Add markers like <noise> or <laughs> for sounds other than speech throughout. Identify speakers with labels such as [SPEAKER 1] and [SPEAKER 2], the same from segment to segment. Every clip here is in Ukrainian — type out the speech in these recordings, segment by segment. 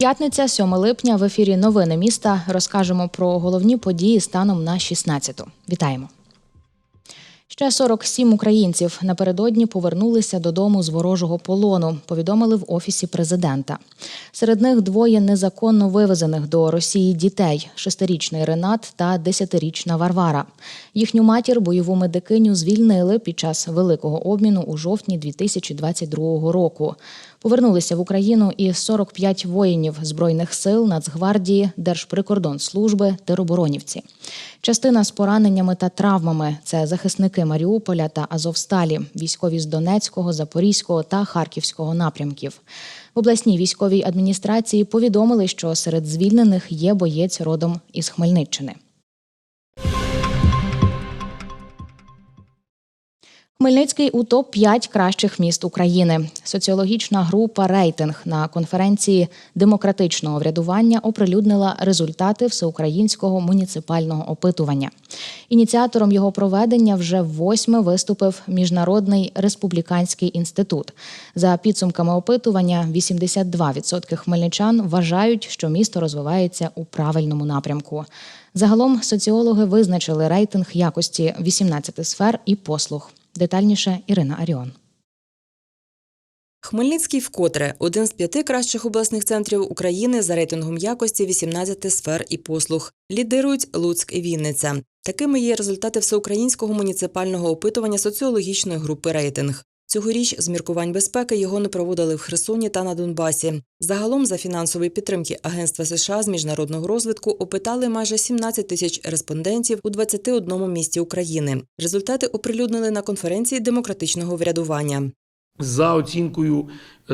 [SPEAKER 1] П'ятниця, 7 липня. В ефірі Новини міста розкажемо про головні події станом на 16-ту. Вітаємо. Ще 47 українців напередодні повернулися додому з ворожого полону. Повідомили в офісі президента. Серед них двоє незаконно вивезених до Росії дітей: шестирічний Ренат та десятирічна Варвара. Їхню матір бойову медикиню звільнили під час великого обміну у жовтні 2022 року. Повернулися в Україну і 45 воїнів збройних сил, Нацгвардії, Держприкордонслужби, тероборонівці. Частина з пораненнями та травмами це захисники Маріуполя та Азовсталі, військові з Донецького, Запорізького та Харківського напрямків. В обласній військовій адміністрації повідомили, що серед звільнених є боєць родом із Хмельниччини. Хмельницький у топ 5 кращих міст України. Соціологічна група Рейтинг на конференції демократичного врядування оприлюднила результати всеукраїнського муніципального опитування. Ініціатором його проведення вже восьме виступив міжнародний республіканський інститут. За підсумками опитування, 82% хмельничан вважають, що місто розвивається у правильному напрямку. Загалом соціологи визначили рейтинг якості 18 сфер і послуг. Детальніше Ірина Аріон.
[SPEAKER 2] Хмельницький вкотре один з п'яти кращих обласних центрів України за рейтингом якості 18 сфер і послуг. Лідирують Луцьк і Вінниця. Такими є результати всеукраїнського муніципального опитування соціологічної групи рейтинг. Цьогоріч з міркувань безпеки його не проводили в Херсоні та на Донбасі. Загалом за фінансової підтримки Агентства США з міжнародного розвитку опитали майже 17 тисяч респондентів у 21 місті України. Результати оприлюднили на конференції демократичного врядування.
[SPEAKER 3] За оцінкою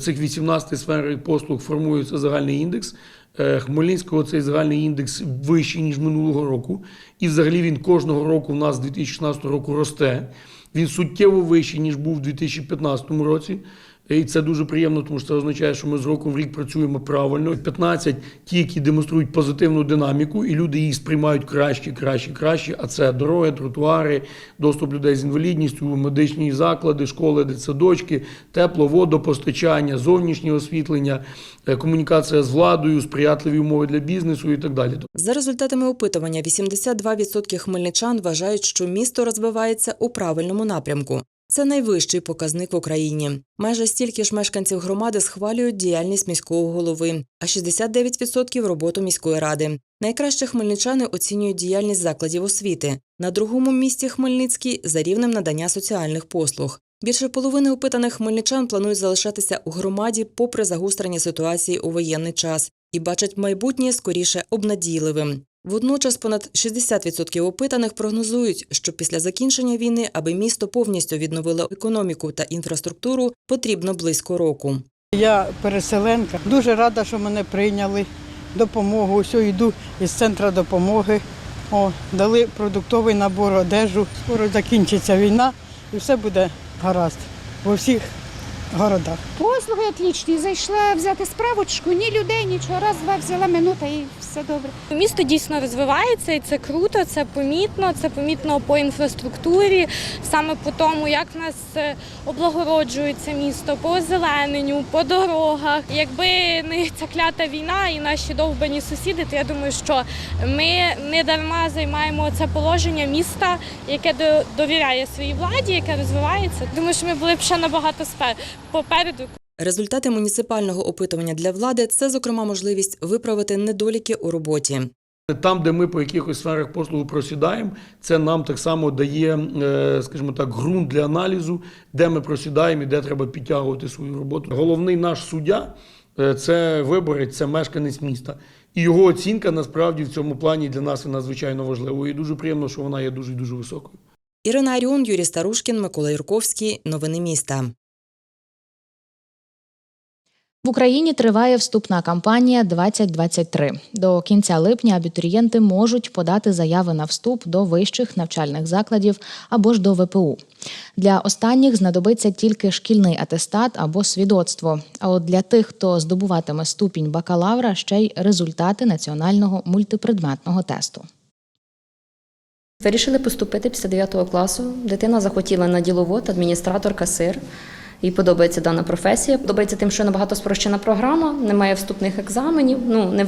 [SPEAKER 3] цих 18 сфер послуг формується загальний індекс. Е, Хмельницького цей загальний індекс вищий, ніж минулого року. І взагалі він кожного року в нас з 2016 року росте. Він суттєво вищий, ніж був у 2015 році. І це дуже приємно, тому що це означає, що ми з року в рік працюємо правильно. 15 ті, які демонструють позитивну динаміку, і люди їх сприймають краще, краще, краще. А це дороги, тротуари, доступ людей з інвалідністю, медичні заклади, школи, дитсадочки, тепло, водопостачання, зовнішнє освітлення, е, комунікація з владою, сприятливі умови для бізнесу і так далі.
[SPEAKER 2] За результатами опитування, 82% хмельничан вважають, що місто розвивається у правильному напрямку. Це найвищий показник в Україні. Майже стільки ж мешканців громади схвалюють діяльність міського голови, а 69% – роботу міської ради. Найкраще хмельничани оцінюють діяльність закладів освіти. На другому місці Хмельницький за рівнем надання соціальних послуг. Більше половини опитаних хмельничан планують залишатися у громаді попри загострення ситуації у воєнний час і бачать майбутнє скоріше обнадійливим. Водночас понад 60% опитаних прогнозують, що після закінчення війни, аби місто повністю відновило економіку та інфраструктуру, потрібно близько року.
[SPEAKER 4] Я переселенка. Дуже рада, що мене прийняли допомогу. Ось йду із центру допомоги. О, дали продуктовий набор, одежу. Скоро закінчиться війна і все буде гаразд во всіх городах.
[SPEAKER 5] Послуги отлічні. Зайшла взяти справочку, ні людей, нічого. Раз, два взяла минута і все добре.
[SPEAKER 6] Місто дійсно розвивається, і це круто, це помітно. Це помітно по інфраструктурі, саме по тому, як в нас е, облагороджується місто, по озелененню, по дорогах. Якби не ця клята війна і наші довбані сусіди, то я думаю, що ми не дарма займаємо це положення міста, яке до- довіряє своїй владі, яке розвивається. Думаю, що ми були б ще набагато спе- попереду.
[SPEAKER 2] Результати муніципального опитування для влади це, зокрема, можливість виправити недоліки у роботі.
[SPEAKER 3] Там, де ми по якихось сферах послугу просідаємо, це нам так само дає, е, скажімо так, ґрунт для аналізу, де ми просідаємо і де треба підтягувати свою роботу. Головний наш суддя е, це виборець, це мешканець міста. І його оцінка насправді в цьому плані для нас є надзвичайно важливою. І дуже приємно, що вона є дуже дуже високою.
[SPEAKER 2] Ірина Аріон, Юрій Старушкін, Микола Юрковський. Новини міста.
[SPEAKER 1] В Україні триває вступна кампанія 2023. До кінця липня абітурієнти можуть подати заяви на вступ до вищих навчальних закладів або ж до ВПУ. Для останніх знадобиться тільки шкільний атестат або свідоцтво. А от для тих, хто здобуватиме ступінь бакалавра, ще й результати національного мультипредметного тесту.
[SPEAKER 7] Вирішили поступити після 9 класу. Дитина захотіла на діловод, адміністратор, касир. Їй подобається дана професія. Подобається тим, що набагато спрощена програма, немає вступних екзаменів, ну не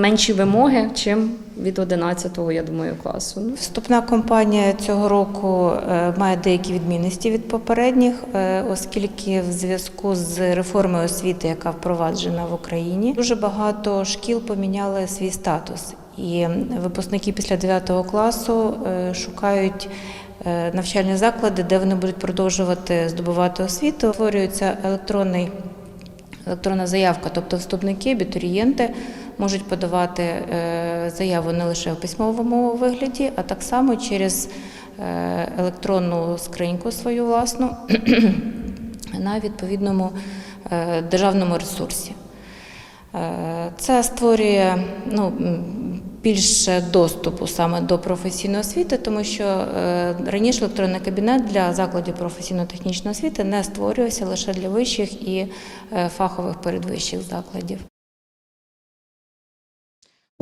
[SPEAKER 7] менші вимоги, чим від 11-го, я думаю, класу. Ну,
[SPEAKER 8] Вступна кампанія цього року е, має деякі відмінності від попередніх, е, оскільки в зв'язку з реформою освіти, яка впроваджена в Україні, дуже багато шкіл поміняли свій статус. І випускники після 9 класу е, шукають навчальні заклади, де вони будуть продовжувати здобувати освіту. Створюється електронний електронна заявка, тобто вступники, абітурієнти можуть подавати е, заяву не лише в письмовому вигляді, а так само через е, електронну скриньку свою власну <clears throat> на відповідному е, державному ресурсі. Е, Це створює ну, більше доступу саме до професійної освіти, тому що е, раніше електронний кабінет для закладів професійно-технічної освіти не створювався лише для вищих і е, фахових передвищих закладів.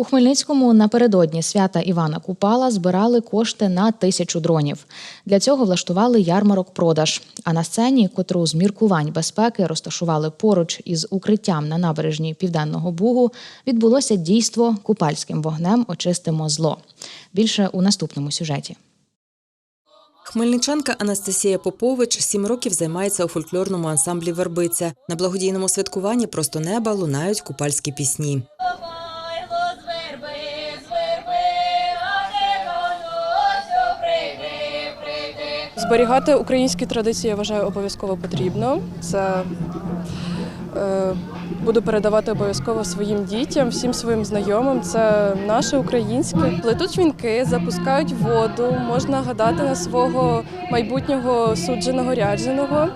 [SPEAKER 1] У Хмельницькому напередодні свята Івана Купала збирали кошти на тисячу дронів. Для цього влаштували ярмарок продаж. А на сцені, котру з міркувань безпеки розташували поруч із укриттям на набережній Південного Бугу, відбулося дійство купальським вогнем очистимо зло. Більше у наступному сюжеті.
[SPEAKER 2] Хмельничанка Анастасія Попович сім років займається у фольклорному ансамблі Вербиця. На благодійному святкуванні просто неба лунають купальські пісні.
[SPEAKER 9] Зберігати українські традиції я вважаю обов'язково потрібно. Це е, буду передавати обов'язково своїм дітям, всім своїм знайомим. Це наше українське. Плетуть вінки, запускають воду, можна гадати на свого майбутнього судженого рядженого,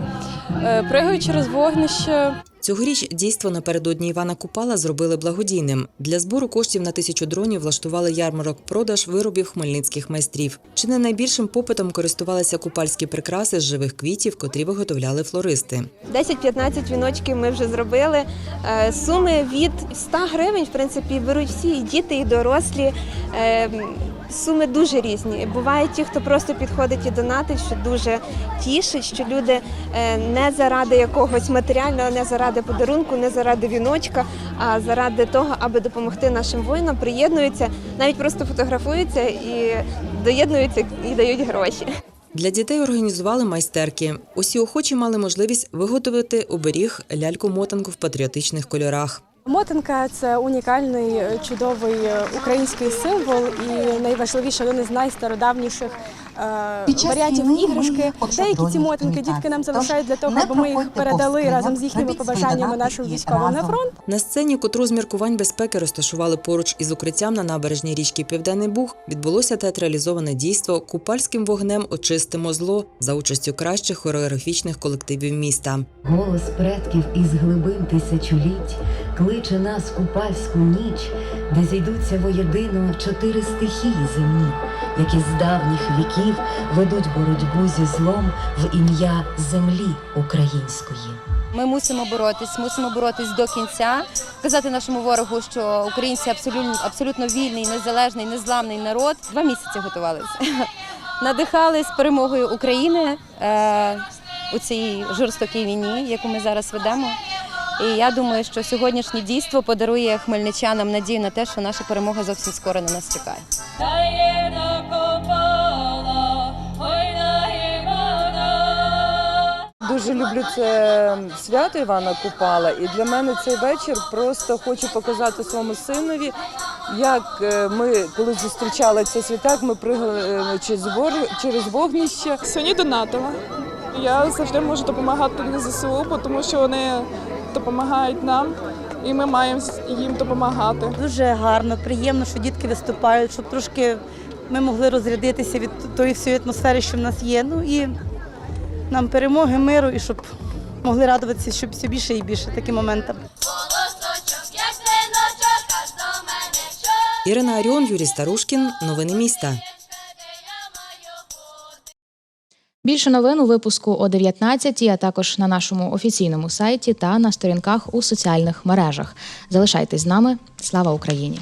[SPEAKER 9] е, пригають через вогнище.
[SPEAKER 2] Цьогоріч дійство напередодні Івана Купала зробили благодійним. Для збору коштів на тисячу дронів влаштували ярмарок продаж виробів хмельницьких майстрів. Чи не найбільшим попитом користувалися купальські прикраси з живих квітів, котрі виготовляли флористи.
[SPEAKER 10] 10-15 віночків ми вже зробили. Е, Суми від 100 гривень, в принципі, беруть всі і діти, і дорослі. Суми дуже різні. Бувають ті, хто просто підходить і донатить, що дуже тішить, що люди е, не заради якогось матеріального, не заради подарунку, не заради віночка, а заради того, аби допомогти нашим воїнам, приєднуються, навіть просто фотографуються і доєднуються і дають гроші.
[SPEAKER 2] Для дітей організували майстерки. Усі охочі мали можливість виготовити оберіг ляльку-мотанку в патріотичних кольорах.
[SPEAKER 9] Мотанка це унікальний е, чудовий е, український символ і найважливіше один із найстародавніших варіантів іграшки. Деякі ці мотанки дітки нам залишають для того, аби ми їх передали разом з їхніми побажаннями нашим військовим на фронт.
[SPEAKER 2] На сцені, котру з міркувань безпеки розташували поруч із укриттям на набережній річки Південний Буг, відбулося театралізоване дійство Купальським вогнем очистимо зло за участю кращих хореографічних колективів міста.
[SPEAKER 11] Голос предків із глибин тисячоліть кличе нас купальську ніч, де зійдуться воєдино чотири стихії земні, які з давніх віків ведуть боротьбу зі злом в ім'я землі української.
[SPEAKER 12] Ми мусимо боротись, мусимо боротись до кінця, казати нашому ворогу, що українці абсолютно абсолютно вільний, незалежний, незламний народ. Два місяці готувалися. <laughs> Надихались перемогою України е, у цій жорстокій війні, яку ми зараз ведемо. І я думаю, що сьогоднішнє дійство подарує хмельничанам надію на те, що наша перемога зовсім скоро на нас чекає.
[SPEAKER 9] Дуже люблю це свято Івана Купала, і для мене цей вечір просто хочу показати своєму синові, як е, ми, коли зустрічали цей світак, ми пригали е, через вогнище.
[SPEAKER 13] Сьогодні донатила. Я завжди можу допомагати на ЗСУ, тому що вони допомагають нам, і ми маємо їм допомагати.
[SPEAKER 14] Дуже гарно, приємно, що дітки виступають, щоб трошки ми могли розрядитися від тої всієї атмосфери, що в нас є. Ну і нам перемоги, миру, і щоб могли радуватися, щоб все більше і більше таким моментам.
[SPEAKER 2] Ірина Аріон, Юрій Старушкін, новини міста.
[SPEAKER 1] Більше новин у випуску о 19, а також на нашому офіційному сайті та на сторінках у соціальних мережах. Залишайтесь з нами. Слава Україні!